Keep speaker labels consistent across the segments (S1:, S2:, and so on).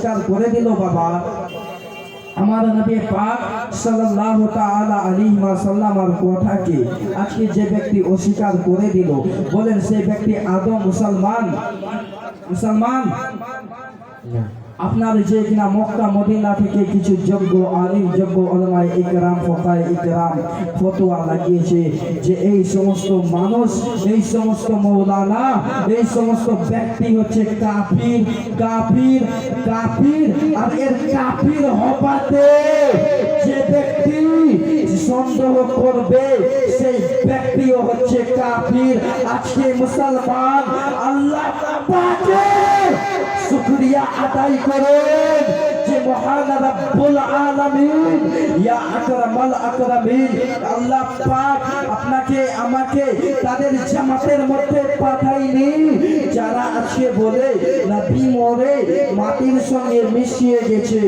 S1: অস্বীকার করে দিল বাবা। আমার নবী পাক সাল্লাল্লাহু তাআলা আলাইহি ওয়াসাল্লামের কথাকে আজকে যে ব্যক্তি অস্বীকার করে দিল, বলেন সেই ব্যক্তি আদম মুসলমান? মুসলমান? আপনার যে কিনা মক্কা মদিনা থেকে কিছু যোগ্য আলিম, যোগ্য ওলামাই ইকরাম, ফকায় ইকরাম ফতোয়া লাগিয়েছে যে এই সমস্ত মানুষ, এই সমস্ত মৌলানা, এই সমস্ত ব্যক্তি হচ্ছে কাফির কাফির কাফির, আর এর কাফির হবাতে যে ব্যক্তি সন্দেহ করবে, সেই ব্যক্তিও হচ্ছে কাফির। আজকে মুসলমান আল্লাহ শুকরিয়া আদায় করেন যে মহান রব্বুল আলামিন। ইয়া আকরামাল আকরামিন। আল্লাহ পাক আপনাকে, আমাকে তাদের জামাতের মধ্যে পাঠাইনি যারা আছে বলে নবী মরে মাটির সঙ্গে মিশিয়ে গেছে।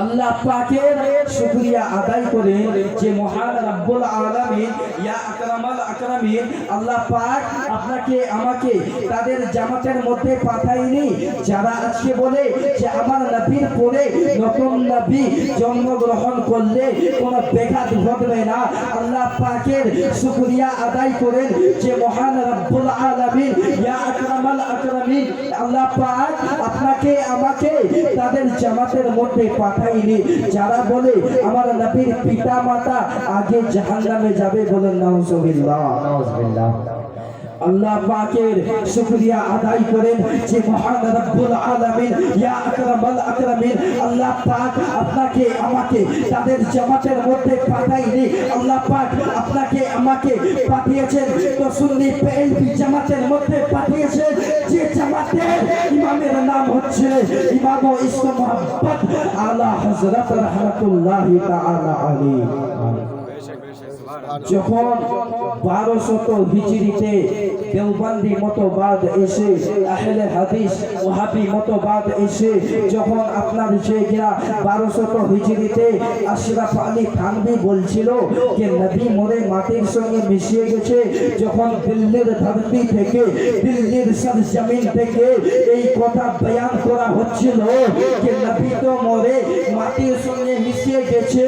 S1: আল্লাহ পাকের শুকরিয়া আদায় করে যে মহান রব্বুল আলামিন, ইয়া আকরামাল আকরামিন, আল্লাহ পাক আপনাকে, আমাকে তাদের জামাতের মধ্যে পাঠায়নি। যারা আজকে বলে যে আমার নবীর পরে নতুন নবী জন্মগ্রহণ করলে কোনো বেঘাত ঘটবে না, আল্লাহ পাকের শুকরিয়া আদায় করেন যে মহান রব্বুল আলামিন, ইয়া আকরামাল আকরামিন, আল্লাহ পাক তাদের জামাতের মধ্যে পাঠাইনি। যারা বলে, আমার নবীর পিতা মাতা আগে জাহান্নামে যাবে বলেন নাউজুবিল্লাহ।
S2: নাউজুবিল্লাহ।
S1: আল্লাহ পাকের শুকরিয়া আদায় করেন যে মহান রব্বুল আলামিন, ইয়া আকরামাল আকরামিন, আল্লাহ পাক আপনাকে, আমাকে তাদের জামাতের মধ্যে পাঠাইনি আল্লাহ পাক আপনাকে, আমাকে পাঠিয়েছেন তো সুন্নি পেএলপি জামাতের মধ্যে পাঠিয়েছেন, যে জামাতের ইমামের নাম হচ্ছে ইমাম ইসলাম মোহাম্মদ আলা হযরত রাহমাতুল্লাহি তাআলা আলাইহি। যখন বারোশত হিজড়িতে দেওবন্দি মতবাদ এসে, আহলে হাদিস ওহাবি মতবাদ এসে, যখন আপনার যে কিনা বারোশত হিজড়িতে আশরাফ আলী থানবি বলছিল যে নবী মরে মাটির সঙ্গে মিশিয়ে গেছে, যখন দিল্লির ধরতি থেকে, দিল্লির সরজমিন থেকে এই কথা বয়ান করা হচ্ছিল যে নবী তো মরে মাটির সঙ্গে মিশিয়ে গেছে,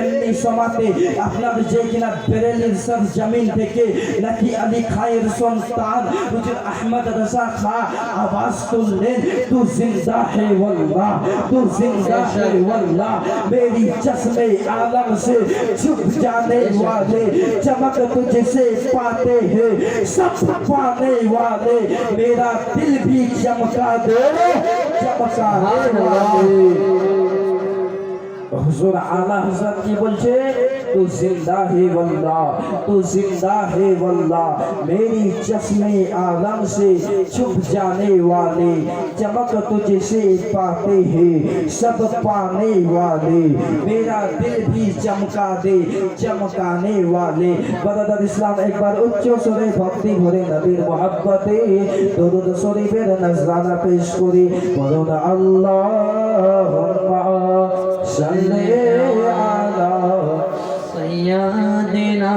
S1: এমনি সমাতে আপনার যে কিনা বেরেলির সব জমিন থেকে নাকি আলী খায়ের সন্তান হুজুর আহমদ রজা খা আওয়াজ তুললেন তু জিন্দা है वल्लाह तू जिंदा है वल्लाह मेरी चश्मे आलम से छुप जाने वाले चमक तुझसे पाते हैं सब पाने वाले मेरा दिल भी चमका दे चमकाने वाले হুজুর আলা হযরত কি বলছে তু জিন্দা হে वल्लाह तू जिंदा है वल्लाह मेरी चश्मे आलम से छुप जाने वाले चमक तुझसे पाते हैं सब पाने वाले मेरा दिल भी चमका दे चमकाने वाले বদাদার ইসলাম একবার উচ্চ স্বরে ভক্তি ভরে নবীর মহাব্বতে দরুদ শরীফের নজরানা পেশ করি বলুন আল্লাহুম্মা صل على
S2: سيدنا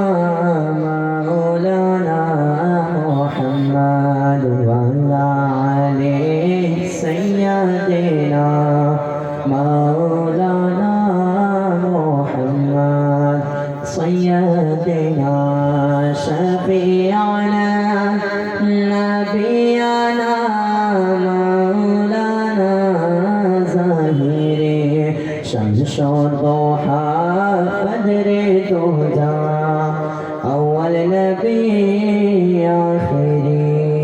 S2: مولانا محمد وعلى آله سيدنا مولانا محمد سيدنا شفيعنا نبينا সদহা বদরে দো যা